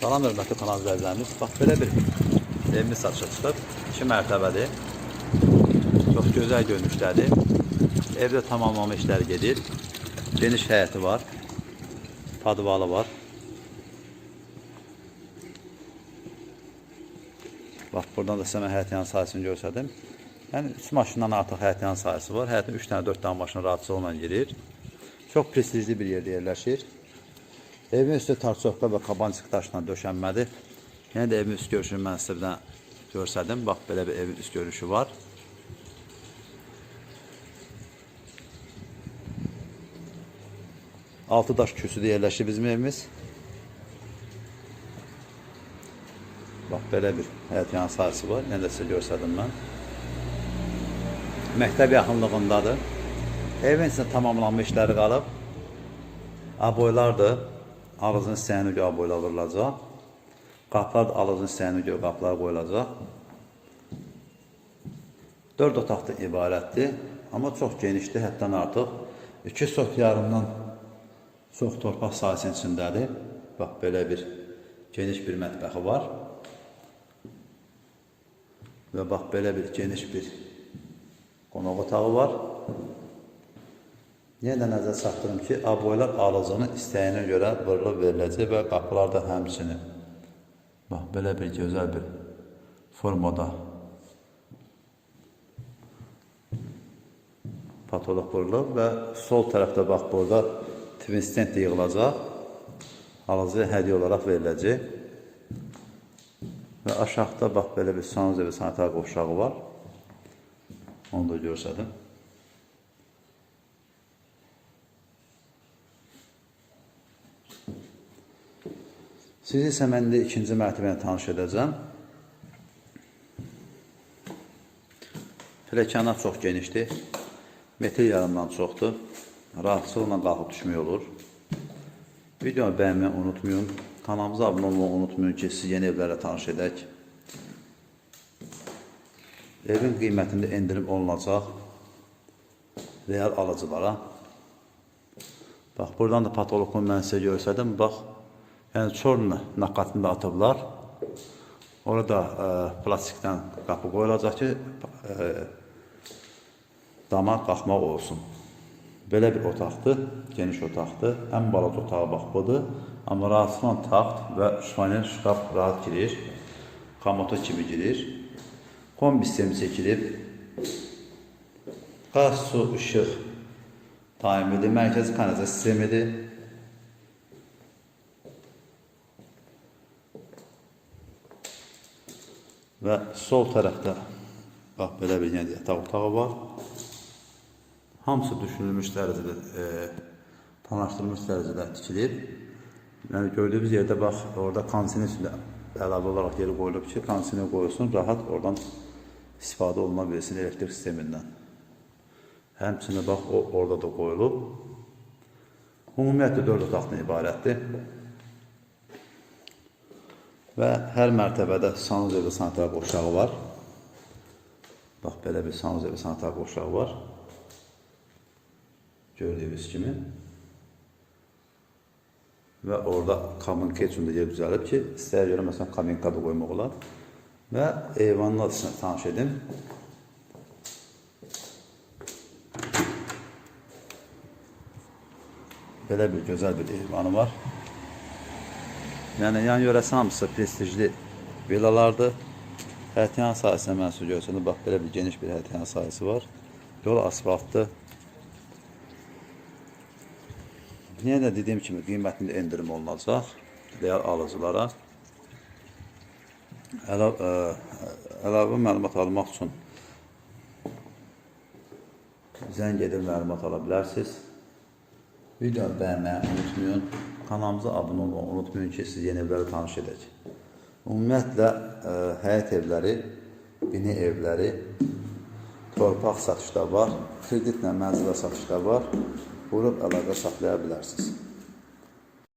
Salam hörmətli kanal izləyicilərimiz. Bax belə bir evimiz satışa çıxıb. 2 mərtəbədir. Çox gözəl görünüşdədir. Evdə tamamlama işləri gedir. Geniş həyəti var. Padvalı var. Bax buradan da sizə mən həyət yan sahəsini göstərdim. Yəni 3 maşından artıq həyət yan sahəsi var. Həyətin 3 dənə 4 dənə maşın rahatçılıqla girir. Çox prestijli bir yerdə yerləşir. Evin üstü tarçoqla və kabancıq daşla döşənmədir. Yenə də evin üst görüşünü mən dənə göstərdim. Bax belə bir evin üst görüşü var. Altı daş küsüdə yerləşir bizim evimiz. Bax belə bir həyət yan var. Yenə də sizə göstərdim mən. Məktəb yaxınlığındadır. Evin içində tamamlanmış işləri qalıb. Aboylardır. Ağzın istəyənə görə aboylar vurulacaq. Qapılar da ağzın istəyənə görə qapılar qoyulacaq. 4 otaqdan ibarətdir. Amma çox genişdir, həddən artıq. 2 sot yarımdan çox torpaq sahəsinin içindədir. Bax belə bir geniş bir mətbəxi var. Və bax belə bir geniş bir qonaq otağı var. Yenə nəzər çatdırım ki, aboylar alıcının istəyinə görə vurulub veriləcək və qapılar da həmçinin. Bax, belə bir gözəl bir formada patolog vurulub və sol tərəfdə bax, burada twin stent də yığılacaq. Alıcıya hədiyyə olaraq veriləcək. Və aşağıda bax, belə bir sanuz evi sanitar qovşağı var. Onu da görsədim. Sizi isə mən də ikinci mərtəbəni tanış edəcəm. Pilləkənlər çox genişdir. Metr yarımdan çoxdur. Rahatçılıqla qalxıb düşmək olur. Videonu bəyənməyi unutmayın. Kanalımıza abunə olmağı unutmayın ki, sizi yeni evlərlə tanış edək. Evin qiymətində endirim olunacaq real alıcılara. Bax, buradan da patoloqunu mən sizə görsədim. Bax, yəni çorla naqatını da atıblar. Orada e, plastikdən qapı qoyulacaq ki, e, dama qalxmaq olsun. Belə bir otaqdır, geniş otaqdır. Ən balaca otağı bax budur. Amma rahatsızlan taxt və şifaner şkaf rahat girir. Komota kimi girir. Kombi sistemi çəkilib. Qaz, su, işıq daimidir. Mərkəzi kanalizasiya sistemidir. Və sol tərəfdə bax belə bir yenə yataq otağı var. Hamısı düşünülmüş dərəcədə, e, planlaşdırılmış dərəcədə tikilib. Yəni gördüyünüz yerdə bax orada kondisioner üçün də əlavə olaraq yeri qoyulub ki, kondisioner qoyulsun, rahat oradan istifadə oluna bilsin elektrik sistemindən. Həmçinin bax o orada da qoyulub. Ümumiyyətlə 4 otaqdan ibarətdir. Və hər mərtəbədə sanuz evi sanitar qoşağı var. Bax, belə bir sanuz evi sanitar qoşağı var. Gördüyünüz kimi. Və orada kaminka üçün də yer düzəlib ki, istəyə görə məsələn kaminka da qoymaq olar. Və eyvanla da tanış edim. Belə bir gözəl bir eyvanı var. Yəni yan yörəsi hamısı prestijli villalardır. Həyətyan sahəsinə mənsup görsəndə bax belə bir geniş bir həyətyan sahəsi var. Yol asfaltdır. Yenə də dediyim kimi qiymətində endirim olunacaq real alıcılara. Əla, ə, əlavə məlumat almaq üçün zəng edib məlumat ala bilərsiniz. Videonu bəyənməyi unutmayın. Kanalımıza abunə olmağı unutmayın ki, siz yeni evləri tanış edək. Ümumiyyətlə, ə, həyət evləri, bina evləri, torpaq satışda var, kreditlə mənzilə satışda var. Vurub əlaqə saxlaya bilərsiniz.